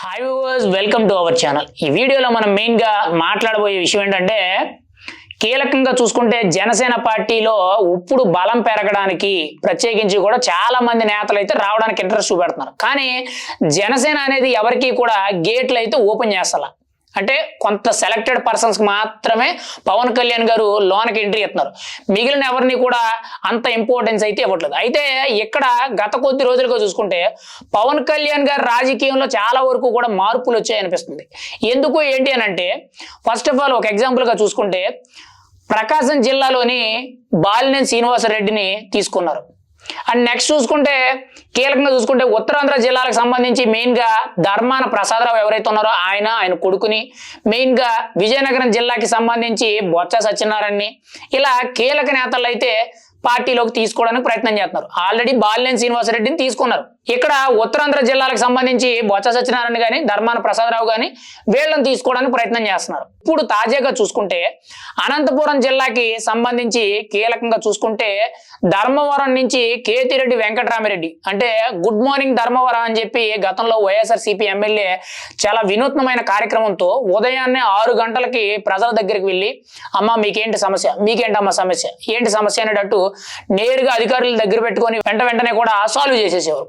Hi viewers welcome to our channel ఈ వీడియోలో మనం మెయిన్గా మాట్లాడబోయే విషయం ఏంటంటే కీలకంగా చూసుకుంటే జనసేన పార్టీలో ఇప్పుడు బలం పెరగడానికి ప్రత్యేకించి కూడా చాలా మంది నేతలు అయితే రావడానికి ఇంట్రెస్ట్ చూపెడుతున్నారు. కానీ జనసేన అనేది ఎవరికి కూడా గేట్లు అయితే ఓపెన్ చేస్తాల. అంటే కొంత సెలెక్టెడ్ పర్సన్స్కి మాత్రమే పవన్ కళ్యాణ్ గారు లోనకి ఎంట్రీ ఇస్తున్నారు. మిగిలిన ఎవరిని కూడా అంత ఇంపార్టెన్స్ అయితే ఇవ్వట్లేదు. అయితే ఇక్కడ గత కొద్ది రోజులుగా చూసుకుంటే పవన్ కళ్యాణ్ గారు రాజకీయంలో చాలా వరకు కూడా మార్పులు వచ్చాయి అనిపిస్తుంది ఎందుకు ఏంటి అని అంటే ఫస్ట్ ఆఫ్ ఆల్ ఒక ఎగ్జాంపుల్గా చూసుకుంటే ప్రకాశం జిల్లాలోని బాలినేని శ్రీనివాసరెడ్డిని తీసుకున్నారు. అండ్ నెక్స్ట్ చూసుకుంటే కీలకంగా చూసుకుంటే ఉత్తరాంధ్ర జిల్లాలకు సంబంధించి మెయిన్గా ధర్మాన ప్రసాదరావు ఎవరైతే ఉన్నారో ఆయన ఆయన కొడుకుని. మెయిన్గా విజయనగరం జిల్లాకి సంబంధించి బొత్స సత్యనారాయణని. ఇలా కీలక నేతలు అయితే పార్టీలోకి తీసుకోవడానికి ప్రయత్నం చేస్తున్నారు. ఆల్రెడీ బాలినేని శ్రీనివాసరెడ్డిని తీసుకున్నారు. ఇక్కడ ఉత్తరాంధ్ర జిల్లాలకు సంబంధించి బొత్స సత్యనారాయణ గాని ధర్మాన ప్రసాదరావు గాని వీళ్ళని తీసుకోవడానికి ప్రయత్నం చేస్తున్నారు. ఇప్పుడు తాజాగా చూసుకుంటే అనంతపురం జిల్లాకి సంబంధించి కీలకంగా చూసుకుంటే ధర్మవరం నుంచి కేతిరెడ్డి వెంకటరామిరెడ్డి. అంటే గుడ్ మార్నింగ్ ధర్మవరం అని చెప్పి గతంలో వైఎస్ఆర్ సిపి ఎమ్మెల్యే చాలా వినూత్నమైన కార్యక్రమంతో ఉదయాన్నే ఆరు గంటలకి ప్రజల దగ్గరికి వెళ్ళి అమ్మ మీకేంటి సమస్య? మీకేంటమ్మా సమస్య? ఏంటి సమస్య? అనేటట్టు నేరుగా అధికారుల దగ్గర పెట్టుకొని వెంట వెంటనే కూడా సాల్వ్ చేసేసేవారు.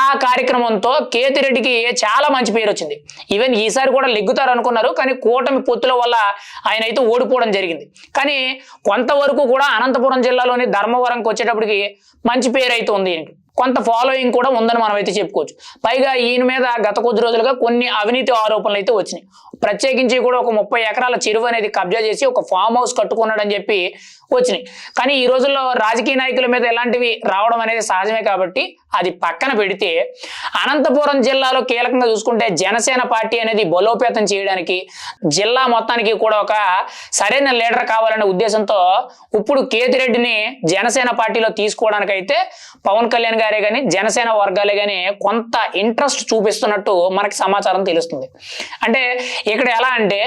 ఆ కార్యక్రమంతో కేతిరెడ్డికి చాలా మంచి పేరు వచ్చింది. ఈవెన్ ఈసారి కూడా లెగ్గుతారు అనుకున్నారు కానీ కూటమి పొత్తుల వల్ల ఆయన అయితే ఓడిపోవడం జరిగింది. కానీ కొంతవరకు కూడా అనంతపురం జిల్లాలోని ధర్మవరంకి వచ్చేటప్పటికి మంచి పేరు అయితే ఉంది ఈయనకి. కొంత ఫాలోయింగ్ కూడా ఉందని మనం అయితే చెప్పుకోవచ్చు. పైగా ఈయన మీద గత కొద్ది రోజులుగా కొన్ని అవినీతి ఆరోపణలు అయితే వచ్చినాయి. ప్రత్యేకించి కూడా ఒక ముప్పై ఎకరాల చెరువు అనేది కబ్జా చేసి ఒక ఫామ్ హౌస్ కట్టుకున్నాడని చెప్పి వచ్చినాయి. కానీ ఈ రోజుల్లో రాజకీయ నాయకుల మీద ఎలాంటివి రావడం అనేది సహజమే కాబట్టి అది పక్కన పెడితే అనంతపురం జిల్లాలో కీలకంగా చూసుకుంటే జనసేన పార్టీ అనేది బలోపేతం చేయడానికి జిల్లా మొత్తానికి కూడా ఒక సరైన లీడర్ కావాలనే ఉద్దేశంతో ఇప్పుడు కేతిరెడ్డిని జనసేన పార్టీలో తీసుకోవడానికైతే పవన్ కళ్యాణ్ గారే కానీ జనసేన వర్గాలే కానీ కొంత ఇంట్రెస్ట్ చూపిస్తున్నట్టు మనకి సమాచారం తెలుస్తుంది. అంటే ఇక్కడ ఎలా అంటే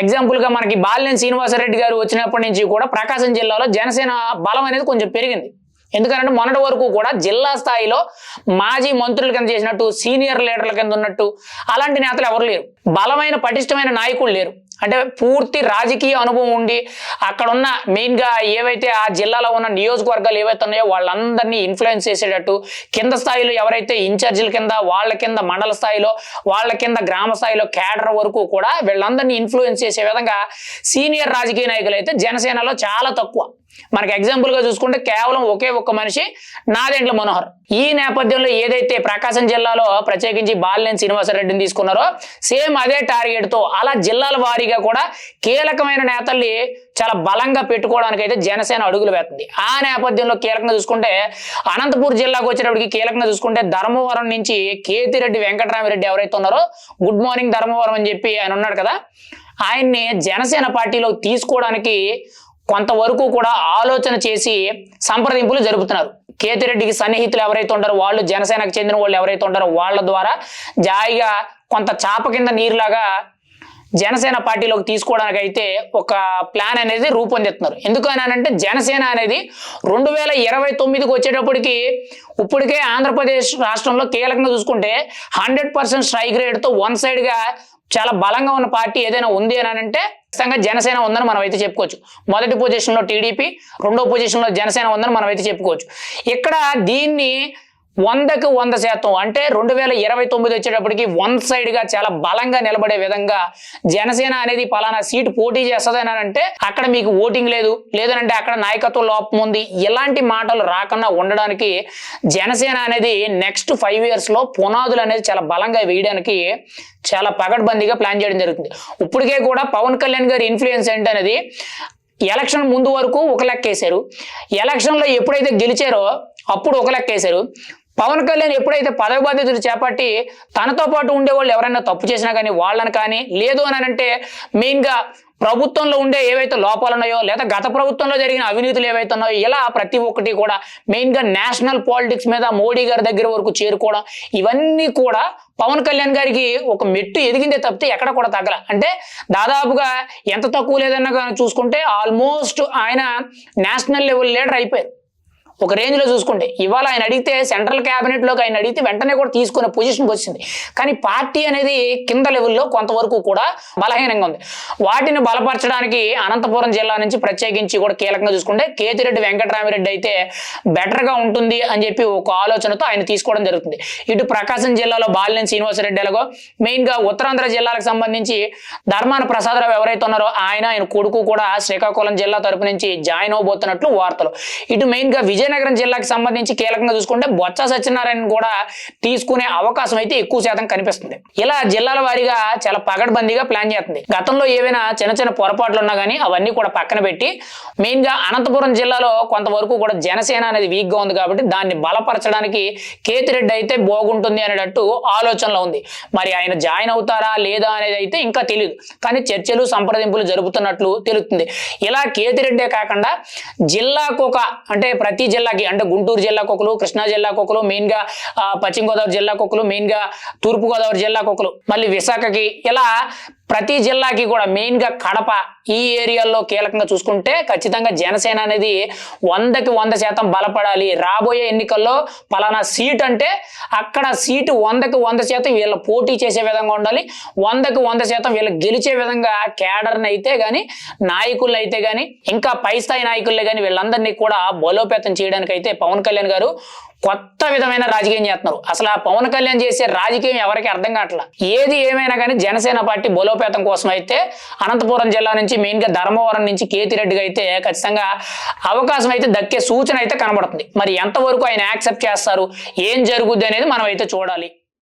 ఎగ్జాంపుల్గా మనకి బాలినేని శ్రీనివాసరెడ్డి గారు వచ్చినప్పటి నుంచి కూడా ప్రకాశం జిల్లాలో జనసేన బలం అనేది కొంచెం పెరిగింది. ఎందుకంటే మొన్నటి వరకు కూడా జిల్లా స్థాయిలో మాజీ మంత్రుల కింద చేసినట్టు సీనియర్ లీడర్ల కింద ఉన్నట్టు అలాంటి నేతలు ఎవరు లేరు. బలమైన పటిష్టమైన నాయకులు లేరు. అంటే పూర్తి రాజకీయ అనుభవం ఉండి అక్కడ ఉన్న మెయిన్గా ఏవైతే ఆ జిల్లాలో ఉన్న నియోజకవర్గాలు ఏవైతే ఉన్నాయో వాళ్ళందరినీ ఇన్ఫ్లుయెన్స్ చేసేటట్టు కింద స్థాయిలో ఎవరైతే ఇన్ఛార్జీల కింద వాళ్ళ కింద మండల స్థాయిలో వాళ్ళ కింద గ్రామ స్థాయిలో క్యాడర్ వరకు కూడా వీళ్ళందరినీ ఇన్ఫ్లుయెన్స్ చేసే విధంగా సీనియర్ రాజకీయ నాయకులు అయితే జనసేనలో చాలా తక్కువ. మనకి ఎగ్జాంపుల్గా చూసుకుంటే కేవలం ఒకే ఒక్క మనిషి నాదెంట్ల మనోహర్. ఈ నేపథ్యంలో ఏదైతే ప్రకాశం జిల్లాలో ప్రత్యేకించి బాలినేని శ్రీనివాసరెడ్డిని తీసుకున్నారో సేమ్ అదే టార్గెట్తో అలా జిల్లాల వారీగా కూడా కీలకమైన నేతల్ని చాలా బలంగా పెట్టుకోవడానికి అయితే జనసేన అడుగులు వేస్తుంది. ఆ నేపథ్యంలో కీలకంగా చూసుకుంటే అనంతపూర్ జిల్లాకు వచ్చేటప్పటికి కీలకంగా చూసుకుంటే ధర్మవరం నుంచి కేతిరెడ్డి వెంకటరామిరెడ్డి ఎవరైతే ఉన్నారో గుడ్ మార్నింగ్ ధర్మవరం అని చెప్పి ఆయన ఉన్నాడు కదా. ఆయన్ని జనసేన పార్టీలో తీసుకోవడానికి కొంతవరకు కూడా ఆలోచన చేసి సంప్రదింపులు జరుపుతున్నారు. కేతిరెడ్డికి సన్నిహితులు ఎవరైతే ఉంటారో వాళ్ళు జనసేనకు చెందిన వాళ్ళు ఎవరైతే ఉంటారో వాళ్ళ ద్వారా జాయిగా కొంత చాప కింద నీరులాగా జనసేన పార్టీలోకి తీసుకోవడానికి అయితే ఒక ప్లాన్ అనేది రూపొందిస్తున్నారు. ఎందుకనంటే జనసేన అనేది రెండు వేల ఇరవై తొమ్మిదికి వచ్చేటప్పటికి ఇప్పటికే ఆంధ్రప్రదేశ్ రాష్ట్రంలో కీలకంగా చూసుకుంటే హండ్రెడ్ పర్సెంట్ స్ట్రైక్ రేట్తో వన్ సైడ్గా చాలా బలంగా ఉన్న పార్టీ ఏదైనా ఉంది అని అంటే ఖచ్చితంగా జనసేన ఉందని మనం అయితే చెప్పుకోవచ్చు. మొదటి పొజిషన్లో టీడీపీ రెండో పొజిషన్లో జనసేన ఉందని మనం అయితే చెప్పుకోవచ్చు. ఇక్కడ దీన్ని వందకు వంద శాతం. అంటే రెండు వేల ఇరవై తొమ్మిది వచ్చేటప్పటికి వన్ సైడ్గా చాలా బలంగా నిలబడే విధంగా జనసేన అనేది పలానా సీటు పోటీ చేస్తుందని అంటే అక్కడ మీకు ఓటింగ్ లేదు లేదనంటే అక్కడ నాయకత్వ లోపం ఉంది. ఇలాంటి మాటలు రాకుండా ఉండడానికి జనసేన అనేది నెక్స్ట్ ఫైవ్ ఇయర్స్లో పునాదులు అనేది చాలా బలంగా వేయడానికి చాలా పగడ్బందీగా ప్లాన్ చేయడం జరుగుతుంది. ఇప్పటికే కూడా పవన్ కళ్యాణ్ గారి ఇన్ఫ్లుయెన్స్ ఏంటనేది ఎలక్షన్ ముందు వరకు ఒక లెక్క వేశారు. ఎలక్షన్లో ఎప్పుడైతే గెలిచారో అప్పుడు ఒక లెక్క వేశారు. పవన్ కళ్యాణ్ ఎప్పుడైతే పదవి బాధ్యతలు చేపట్టి తనతో పాటు ఉండే వాళ్ళు ఎవరైనా తప్పు చేసినా కానీ వాళ్ళని కానీ లేదు అని అంటే మెయిన్గా ప్రభుత్వంలో ఉండే ఏవైతే లోపాలు ఉన్నాయో లేదా గత ప్రభుత్వంలో జరిగిన అవినీతులు ఏవైతే ఉన్నాయో ఇలా ప్రతి ఒక్కటి కూడా మెయిన్గా నేషనల్ పాలిటిక్స్ మీద మోడీ గారి దగ్గర వరకు చేరుకోవడం ఇవన్నీ కూడా పవన్ కళ్యాణ్ గారికి ఒక మెట్టు ఎదిగిందే తప్పితే ఎక్కడ కూడా తగ్గల. అంటే దాదాపుగా ఎంత తక్కువ లేదన్నా చూసుకుంటే ఆల్మోస్ట్ ఆయన నేషనల్ లెవెల్ లీడర్ అయిపోయారు. ఒక రేంజ్లో చూసుకుంటే ఇవాళ ఆయన అడిగితే సెంట్రల్ క్యాబినెట్లోకి ఆయన అడిగితే వెంటనే కూడా తీసుకునే పొజిషన్ వచ్చింది. కానీ పార్టీ అనేది కింద లెవెల్లో కొంతవరకు కూడా బలహీనంగా ఉంది. వాటిని బలపరచడానికి అనంతపురం జిల్లా నుంచి ప్రత్యేకించి కూడా కీలకంగా చూసుకుంటే కేతిరెడ్డి వెంకటరామిరెడ్డి అయితే బెటర్గా ఉంటుంది అని చెప్పి ఒక ఆలోచనతో ఆయన తీసుకోవడం జరుగుతుంది. ఇటు ప్రకాశం జిల్లాలో బాలినేని శ్రీనివాసరెడ్డి ఎలాగో మెయిన్గా ఉత్తరాంధ్ర జిల్లాలకు సంబంధించి ధర్మాన ప్రసాదరావు ఎవరైతే ఉన్నారో ఆయన ఆయన కొడుకు కూడా శ్రీకాకుళం జిల్లా తరపు నుంచి జాయిన్ అవబోతున్నట్లు వార్తలు. ఇటు మెయిన్గా విజయనగరం జిల్లాకి సంబంధించి కీలకంగా చూసుకుంటే బొత్స సత్యనారాయణ కూడా తీసుకునే అవకాశం అయితే ఎక్కువ శాతం కనిపిస్తుంది. ఇలా జిల్లాల వారీగా చాలా పగడ్బందీగా ప్లాన్ చేస్తుంది. గతంలో ఏవైనా చిన్న చిన్న పొరపాట్లు ఉన్నా కానీ అవన్నీ కూడా పక్కన పెట్టి మెయిన్గా అనంతపురం జిల్లాలో కొంతవరకు కూడా జనసేన అనేది వీక్గా ఉంది కాబట్టి దాన్ని బలపరచడానికి కేతిరెడ్డి అయితే బాగుంటుంది అనేటట్టు ఆలోచనలో ఉంది. మరి ఆయన జాయిన్ అవుతారా లేదా అనేది అయితే ఇంకా తెలియదు కానీ చర్చలు సంప్రదింపులు జరుపుతున్నట్లు తెలుస్తుంది. ఇలా కేతిరెడ్డే కాకుండా జిల్లాకు ఒక అంటే ప్రతి జిల్లాకి అంటే గుంటూరు జిల్లాకు ఒకరు కృష్ణా జిల్లాకు ఒకరు మెయిన్గా పశ్చిమ గోదావరి జిల్లాకు ఒకరు మెయిన్గా తూర్పు గోదావరి జిల్లాకు ఒకరు. మళ్ళీ విశాఖకి ఇలా ప్రతి జిల్లాకి కూడా మెయిన్గా కడప ఈ ఏరియాల్లో కీలకంగా చూసుకుంటే ఖచ్చితంగా జనసేన అనేది వందకి వంద శాతం బలపడాలి. రాబోయే ఎన్నికల్లో పలానా సీట్ అంటే అక్కడ సీటు వందకి వంద శాతం వీళ్ళ పోటీ చేసే విధంగా ఉండాలి. వందకి వంద శాతం వీళ్ళు గెలిచే విధంగా కేడర్ని అయితే కానీ నాయకులు అయితే కానీ ఇంకా పై స్థాయి నాయకులే కానీ వీళ్ళందరినీ కూడా బలోపేతం చేయడానికి అయితే పవన్ కళ్యాణ్ గారు కొత్త విధమైన రాజకీయం చేస్తున్నారు. అసలు ఆ పవన్ కళ్యాణ్ చేసే రాజకీయం ఎవరికి అర్థం కావట్లా. ఏది ఏమైనా కానీ జనసేన పార్టీ బలోపేతం కోసం అయితే అనంతపురం జిల్లా నుంచి మెయిన్గా ధర్మవరం నుంచి కేతిరెడ్డిగా అయితే ఖచ్చితంగా అవకాశం అయితే దక్కే సూచన అయితే కనబడుతుంది. మరి ఎంతవరకు ఆయన యాక్సెప్ట్ చేస్తారు? ఏం జరుగుద్ది అనేది మనం అయితే చూడాలి.